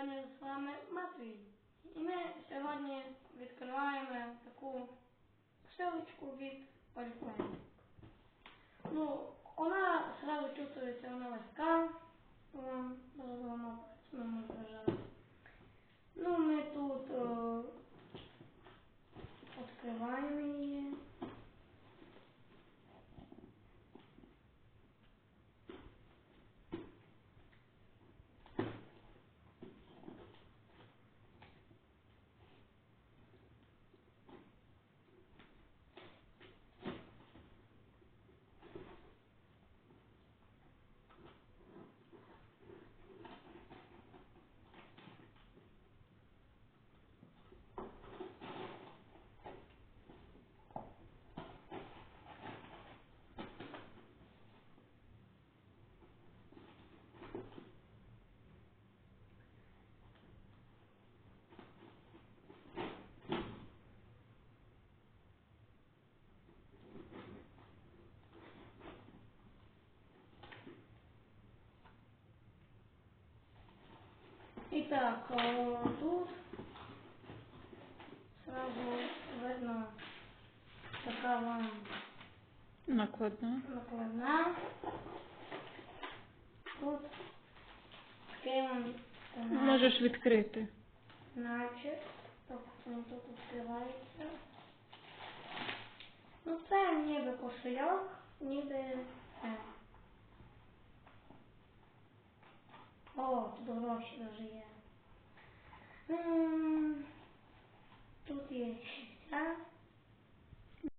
сьогодні з вами Матвій. І ми сьогодні відкриваємо таку посилочку від Oriflame. Ну, вона зразу чувствується, вона легка. Вона ми зажали. Ну, ми тут е, відкриваємо І так, е, тут сразу видно така вам Накладна. накладна. Тут такий вам Можеш відкрити. наче. Тобто він тут відкривається. Ну це ніби кошельок, ніби це. О, тут гроші вже є.